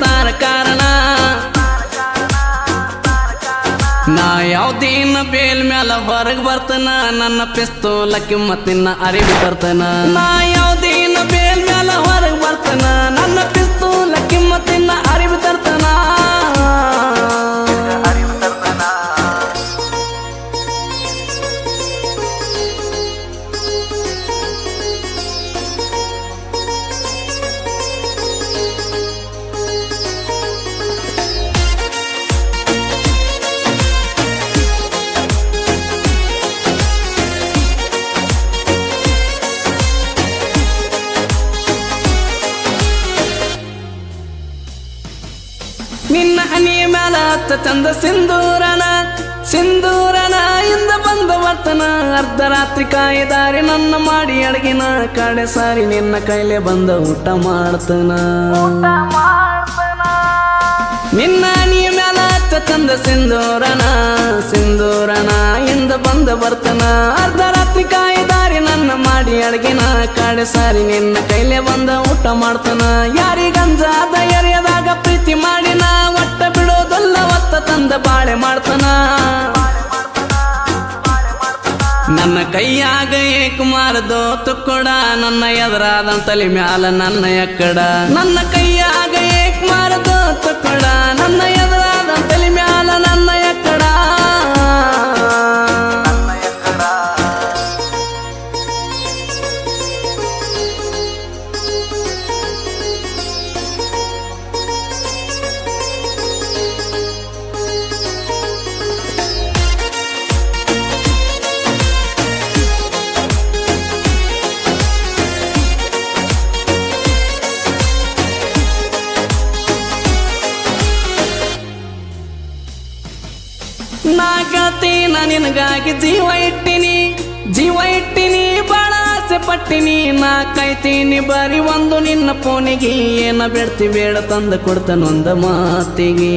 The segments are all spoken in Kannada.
ಮಹೇಂದ್ರ ತಾರ ಕಾರಣ. ನಾ ಯಾವ್ದೇನ ಬೇಲ್ ಮ್ಯಾಲ ಹೊರಗ್ ಬರ್ತನ. ನನ್ನ ಪಿಸ್ತೂಲ ಮತ್ತಿನ್ನ ಅರಿವು ಬರ್ತನ ನಾ ಹನಿಯ ಮ್ಯಾಲ ಹತ್ತ ಚಂದ ಸಿಂಧೂರನ ಸಿಂಧೂರನ ಇಂದ ಬಂದ ವರ್ತನ. ಅರ್ಧ ರಾತ್ರಿ ಕಾಯಿದಾರಿ ನನ್ನ ಮಾಡಿ ಅಡಗಿನ ಕಡೆ ಸಾರಿ ನಿನ್ನ ಕೈಲೆ ಬಂದ ಊಟ ಮಾಡ್ತನ. ನಿನ್ನ ಚಂದ ಸಿಂಧೂರನ ಸಿಂಧೂರನ ಇಂದ ಬಂದ ಬರ್ತನ. ಅರ್ಧ ರಾತ್ರಿ ಕಾಯಿದಾರಿ ನನ್ನ ಮಾಡಿ ಅಡಗಿನ ಕಾಡೆ ಸಾರಿ ನಿನ್ನ ಕೈಲೆ ಬಂದ ಊಟ ಮಾಡ್ತಾನ. ಯಾರಿಗಂಜಾದ ಎರೆಯದಾಗ ಪ್ರೀತಿ ಮಾಡಿನ, ಒಟ್ಟ ಬಿಡೋದಲ್ಲ, ಒತ್ತ ತಂದ ಬಾಳೆ ಮಾಡ್ತನ. ನನ್ನ ಕೈಯಾಗ ಏಕುಮಾರ ದೋತು ಕೊಡ, ನನ್ನ ಎದುರಾದ ತಲೆ ಮ್ಯಾಲ ನನ್ನ ಎಕ್ಕಡ. ನನ್ನ ಕೈಯಾಗ ಏಕುಮಾರ ದೋತು ಕೊಡ ನಾ ಗೆಳತೀನ ನಿನಗಾಗಿ ಜೀವ ಇಟ್ಟಿನಿ ಜೀವ ಇಟ್ಟಿನಿ ಬಾಳ ಆಸೆ ಪಟ್ಟಿನಿ. ನಾ ಕೈತೀನಿ ಬರೀ ಒಂದು ನಿನ್ನ ಫೋನಿಗೆ ಏನ ಬಿಡ್ತಿ ಬೇಡ ತಂದ ಕೊಡ್ತಾನೊಂದ ಮಾತಿಗೆ.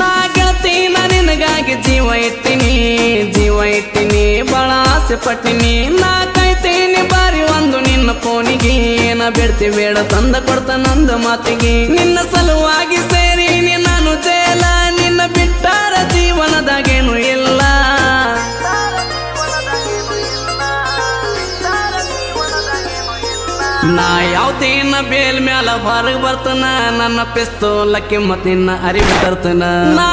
ನಾ ಗೆಳತೀನ ನಿನಗಾಗಿ ಜೀವ ಇಟ್ಟಿನಿ ಜೀವ ಇಟ್ಟಿನಿ ಬಾಳ ಆಸೆ ಪಟ್ಟಿನಿ. ನಾ ಕೈತೀನಿ ಬಾರಿ ಒಂದು ನಿನ್ನ ಫೋನಿಗೆ ಏನ ಬಿಡ್ತಿ ಬೇಡ ತಂದ ಕೊಡ್ತಾನೊಂದ ಮಾತಿಗೆ. ನಿನ್ನ ಸಲುವಾಗಿ ಸೇರಿ ನಿನ್ನ ಜೀವನದಾಗೇನು ಇಲ್ಲ ನಾ ಯಾವ್ದೇನ ಬೇಲ್ ಮ್ಯಾಲ ಬಾರ ಬರ್ತನ ನನ್ನ ಪಿಸ್ತೋಲಕ್ಕೆ ಮತ್ತಿನ್ನ ಅರಿವು ತರ್ತನ ನಾ